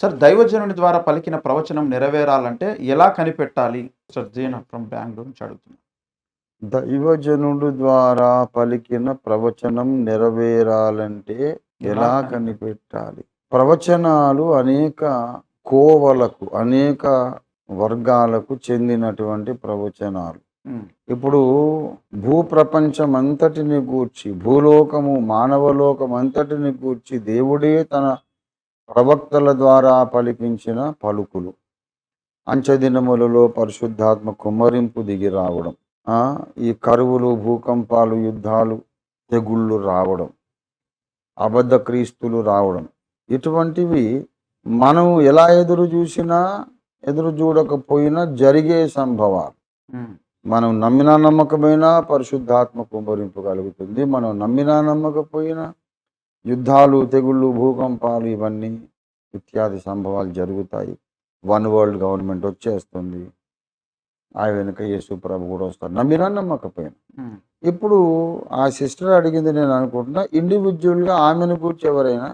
Sir దైవజనుని ద్వారా పలికిన ప్రవచనం నెరవేరాలంటే ఎలా కనిపెట్టాలి? సార్ జీనా ఫ్రమ్ బెంగళూరు నుంచి అడుగుతున్నా దైవజనుడు ద్వారా పలికిన ప్రవచనం నెరవేరాలంటే ఎలా కనిపెట్టాలి? ప్రవచనాలు అనేక కోవలకు అనేక వర్గాలకు చెందినటువంటి ప్రవచనాలు. ఇప్పుడు భూప్రపంచం అంతటిని గూర్చి భూలోకము మానవలోకం అంతటిని గూర్చి దేవుడే తన ప్రవక్తల ద్వారా పలికించిన పలుకులు. అంచెదినములలో పరిశుద్ధాత్మ కుమ్మరింపు దిగి రావడం. ఆ, ఈ కరువులు భూకంపాలు యుద్ధాలు తెగుళ్ళు రావడం. అబద్ధ క్రీస్తులు రావడం. ఇటువంటివి మనం ఎలా ఎదురు చూసినా ఎదురు చూడకపోయినా జరిగే సంభవాలు. మనం నమ్మినా నమ్మకమైనా పరిశుద్ధాత్మ కుమ్మరింపు కలుగుతుంది. మనం నమ్మినా నమ్మకపోయినా యుద్ధాలు తెగుళ్ళు భూకంపాలు ఇవన్నీ ఇత్యాది సంభవాలు జరుగుతాయి. వన్ వరల్డ్ గవర్నమెంట్ వచ్చేస్తుంది. ఆ వెనుక యేసు ప్రభు కూడా వస్తారు నమ్మినా నమ్మకపోయినా. ఇప్పుడు ఆ సిస్టర్ అడిగింది నేను అనుకుంటున్నా ఇండివిజువల్గా ఆమెను గూర్చి ఎవరైనా.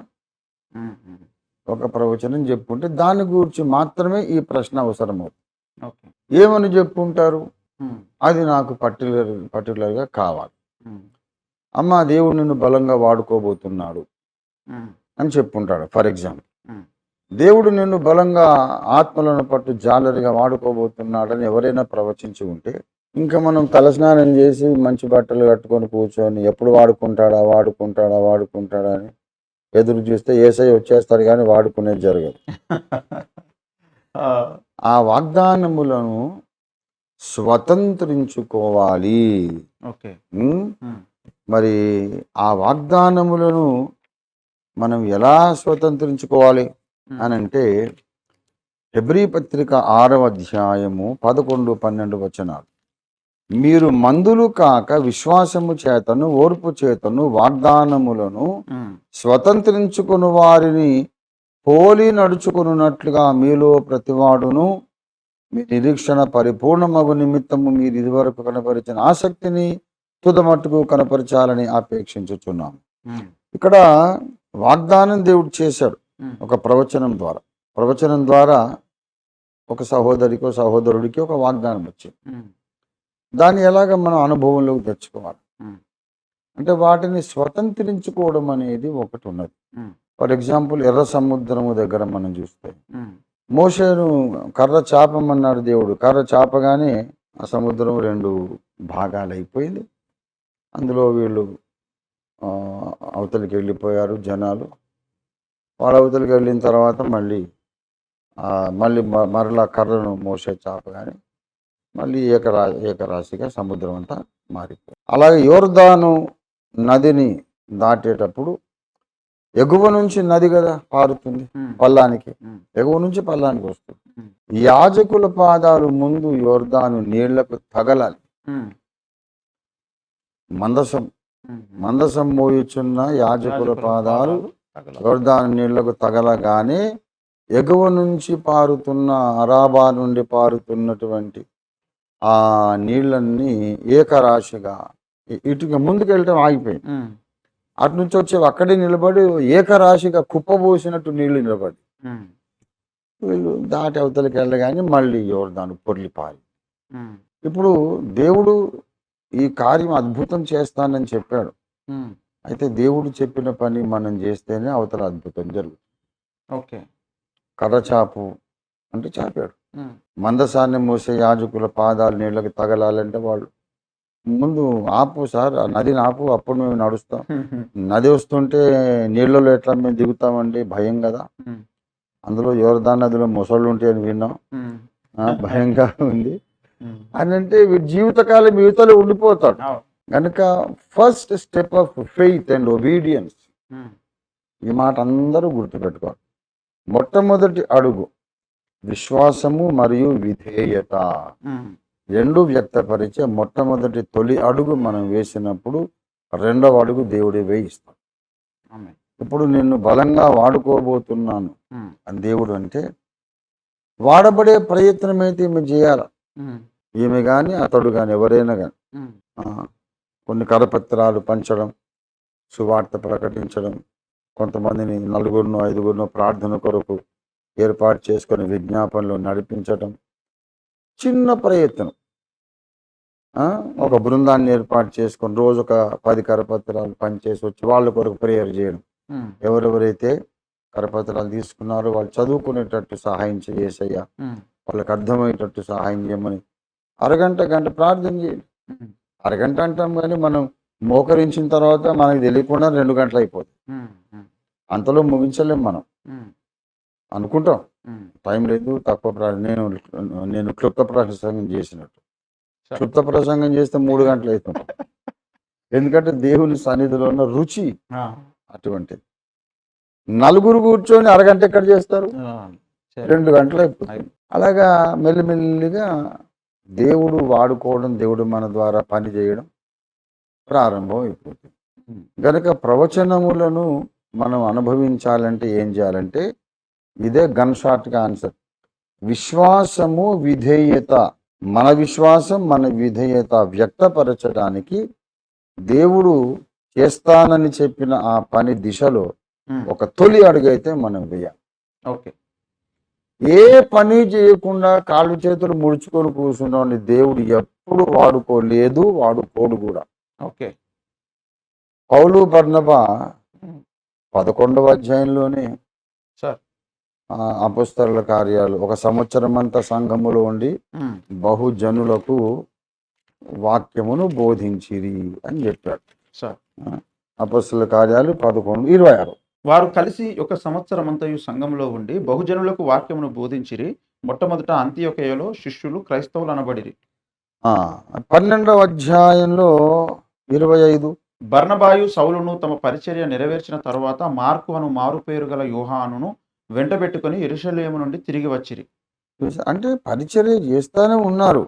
ఒక ప్రవచనం చెప్పుంటే దాని గురించి మాత్రమే ఈ ప్రశ్న అవసరం అవుతుంది ఓకే. ఏమని చెప్పుంటారు ఉమ్, అది నాకు పర్టికులర్ పర్టికులర్గా కావాలి. అమ్మ దేవుడు నిన్ను బలంగా వాడుకోబోతున్నాడు అని చెప్పుంటాడు. For example. దేవుడు నిన్ను బలంగా ఆత్మలను పట్టు జాలరిగా వాడుకోబోతున్నాడని ఎవరైనా ప్రవచించి ఉంటే ఇంకా మనం తలస్నానం చేసి మంచి బట్టలు కట్టుకొని కూర్చొని ఎప్పుడు వాడుకుంటాడా వాడుకుంటాడా వాడుకుంటాడా అని ఎదురు చూస్తే ఏసై వచ్చేస్తాడు కానీ వాడుకునేది జరగదు. ఆ, వాగ్దానములను స్వతంత్రించుకోవాలి. ఓకే. మరి ఆ వాగ్దానములను మనం ఎలా స్వతంత్రించుకోవాలి అని అంటే హెబ్రీ పత్రిక ఆరవ అధ్యాయము పదకొండు పన్నెండు వచనాలు. మీరు మందులు కాక విశ్వాసము చేతను ఓర్పు చేతను వాగ్దానములను స్వతంత్రించుకుని వారిని పోలి నడుచుకున్నట్లుగా మీలో ప్రతివాడును. మీ నిరీక్షణ పరిపూర్ణమగు నిమిత్తము మీరు ఇదివరకు కనపరిచిన ఆసక్తిని తుదమట్టుకు కనపరచాలని ఆపేక్షించుచున్నాము ఉమ్, ఇక్కడ వాగ్దానం దేవుడు చేశాడు ఒక ప్రవచనం ద్వారా. ప్రవచనం ద్వారా ఒక సహోదరికో సహోదరుడికి ఒక వాగ్దానం వచ్చింది. దాన్ని ఎలాగ మనం అనుభవంలోకి తెచ్చుకోవాలి? అంటే వాటిని స్వతంత్రించుకోవడం అనేది ఒకటి ఉన్నది. ఫర్ ఎగ్జాంపుల్ ఎర్ర సముద్రము దగ్గర మనం చూస్తే మోషేను కర్ర చాపమన్నాడు దేవుడు. కర్ర చాపగానే ఆ సముద్రం రెండు భాగాలు అయిపోయింది అందులో వీళ్ళు అవతలికి వెళ్ళిపోయారు జనాలు. వాళ్ళ అవతలికి వెళ్ళిన తర్వాత మళ్ళీ మళ్ళీ మరలా కర్రను మోసే చాపగానే మళ్ళీ ఏకరా ఏకరాశిగా సముద్రం అంతా మారిపోయింది. అలాగే యోర్దాను నదిని దాటేటప్పుడు ఎగువ నుంచి నది కదా పారుతుంది పల్లానికి. ఎగువ నుంచి పల్లానికి వస్తుంది. యాజకుల పాదాలు ముందు యోర్దాను నీళ్ళకు తగలాలి. మందసం. మందసం మోయుచున్న యాజకుల పాదాలు. యోర్దాను నీళ్ళకు తగలగానే ఎగువ నుంచి పారుతున్న అరాబా నుండి పారుతున్నటువంటి ఆ నీళ్ళన్నీ ఏకరాశిగా ఇ- ఇటుక ముందుకు వెళ్ళటం ఆగిపోయింది అటు నుంచి వచ్చేవి అక్కడే నిలబడి ఏకరాశిగా కుప్పబోసినట్టు నీళ్ళు నిలబడి వీళ్ళు దాటి అవతలకి వెళ్ళగానే మళ్ళీ యోర్దాను పొర్లిపారి. ఉమ్, ఇప్పుడు దేవుడు ఈ కార్యం అద్భుతం చేస్తానని చెప్పాడు. అయితే దేవుడు చెప్పిన పని మనం చేస్తేనే అవతల అద్భుతం జరుగుతుంది. ఓకే. కర్ర చాపు అంటే చాపాడు. మందసాన్ని మోసే యాజకుల పాదాలు నీళ్ళకి తగలాలంటే వాళ్ళు ముందు ఆపు సార్ ఆ నదిని ఆపు అప్పుడు మేము నడుస్తాం. నది వస్తుంటే నీళ్ళలో ఎట్లా మేము దిగుతామండి? భయం కదా. అందులో యోర్దాన్ నదిలో మొసళ్ళు ఉంటాయని విన్నాం. భయంగా ఉంది. అని అంటే వీడి జీవితకాలం యువతలో ఉండిపోతాడు. కనుక first step of faith and obedience ఈ మాట అందరూ గుర్తుపెట్టుకోవాలి. మొట్టమొదటి అడుగు. విశ్వాసము మరియు విధేయత. ఉమ్, రెండు వ్యక్తపరిచే మొట్టమొదటి తొలి అడుగు మనం వేసినప్పుడు రెండవ అడుగు దేవుడే వేయిస్తాడు. ఆమేన్. ఇప్పుడు నిన్ను బలంగా వాడుకోబోతున్నాను. ఉమ్, అని దేవుడు అంటే వాడబడే ప్రయత్నం అయితే ఈమె చేయాలి? ఉమ్, ఈమె కానీ అతడు కానీ ఎవరైనా కానీ కొన్ని కరపత్రాలు పంచడం సువార్త ప్రకటించడం కొంతమందిని నలుగురినో ఐదుగురినో ప్రార్థన కొరకు ఏర్పాటు చేసుకొని విజ్ఞాపనలు నడిపించటం. చిన్న ప్రయత్నం. ఒక బృందాన్ని ఏర్పాటు చేసుకొని రోజు ఒక పది కరపత్రాలు పనిచేసి వచ్చి వాళ్ళ కొరకు ప్రేయర్ చేయడం. ఎవరెవరైతే కరపత్రాలు తీసుకున్నారో వాళ్ళు చదువుకునేటట్టు సహాయం చేసేయ్యా వాళ్ళకి అర్థమయ్యేటట్టు సహాయం చేయమని అరగంట గంట ప్రార్థన చేయండి. అరగంట అంటాం కానీ మనం మోకరించిన తర్వాత మనకు తెలియకుండా రెండు గంటలు అయిపోతుంది అంతలో ముగించలేం మనం. అనుకుంటాం. టైం లేదు తక్కువ నేను నేను క్లుప్త ప్రసంగం చేసినట్టు. క్లుప్త ప్రసంగం చేస్తే మూడు గంటలు అవుతుంది ఎందుకంటే దేవుని సన్నిధిలో ఉన్న రుచి అటువంటిది. నలుగురు కూర్చొని అరగంట ఎక్కడ చేస్తారు. రెండు గంటలు అయిపోతుంది అలాగా మెల్లిమెల్లిగా దేవుడు వాడుకోవడం దేవుడు మన ద్వారా పని చేయడం ప్రారంభం అయిపోతుంది. గనక ప్రవచనములను మనం అనుభవించాలంటే ఏం చేయాలంటే ఇదే గన్ షాట్గా ఆన్సర్ విశ్వాసము విధేయత మన విశ్వాసం మన విధేయత వ్యక్తపరచడానికి దేవుడు చేస్తానని చెప్పిన ఆ పని దిశలో ఒక తొలి అడుగైతే మనం వేయాలి. ఓకే. ఏ పని చేయకుండా కాళ్ళు చేతులు ముడుచుకొని కూర్చున్నామని దేవుడు ఎప్పుడు వాడుకోలేదు వాడుకోడు కూడా. ఓకే. పౌలు బర్నబా పదకొండవ అధ్యాయంలోనే సార్. కార్యాలు ఒక సంవత్సరం అంతా సంఘములో ఉండి బహుజనులకు వాక్యమును బోధించిరి అని చెప్పాడు. సార్. అపస్తుల కార్యాలు పదకొండు ఇరవై ఆరు. వారు కలిసి ఒక సంవత్సరం అంతయు సంఘంలో ఉండి బహుజనులకు వాక్యమును బోధించిరి. మొట్టమొదట అంత్యొకయలో శిష్యులు క్రైస్తవులు అనబడిరి పన్నెండవ అధ్యాయంలో ఇరవై ఐదు. బర్నబాయు సౌలును తమ పరిచర్య నెరవేర్చిన తరువాత మార్కు అను మారుపేరు గల యోహానును వెంటబెట్టుకుని ఎరుషలేము నుండి తిరిగి వచ్చిరి. అంటే పరిచర్య చేస్తానే ఉన్నారు.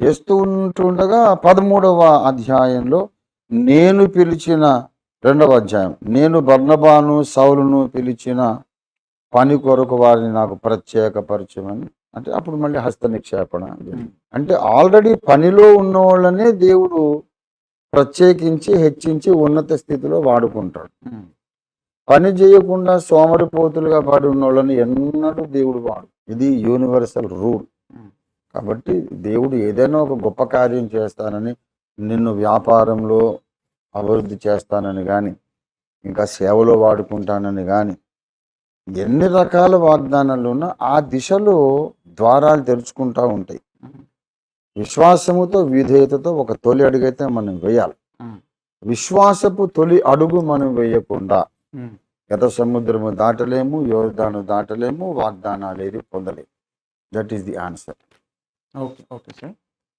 చేస్తూ ఉంటుండగా పదమూడవ అధ్యాయంలో నేను పిలిచిన రెండవ అధ్యాయం. నేను బర్నబాను సౌలును పిలిచిన పని కొరకు వారిని నాకు ప్రత్యేకపరచమని. అంటే అప్పుడు మళ్ళీ హస్త నిక్షేపణ. అంటే ఆల్రెడీ పనిలో ఉన్న వాళ్ళనే దేవుడు ప్రత్యేకించి హెచ్చించి ఉన్నత స్థితిలో వాడుకుంటాడు. పని చేయకుండా సోమరిపోతులుగా పడి ఉన్న వాళ్ళని ఎన్నడూ దేవుడు వాడు. ఇది యూనివర్సల్ రూల్. కాబట్టి దేవుడు ఏదైనా ఒక గొప్ప కార్యం చేస్తానని నిన్ను వ్యాపారంలో అభివృద్ధి చేస్తానని కానీ ఇంకా సేవలో వాడుకుంటానని కానీ ఎన్ని రకాల వాగ్దానాలు ఉన్నా ఆ దిశలో ద్వారాలు తెరుచుకుంటా ఉంటాయి. విశ్వాసముతో విధేయతతో ఒక తొలి అడుగైతే మనం వేయాలి. విశ్వాసపు తొలి అడుగు మనం వేయకుండా గత సముద్రము దాటలేము యోధాను దాటలేము వాగ్దానాలు ఏది పొందలేము. That is the answer okay okay sir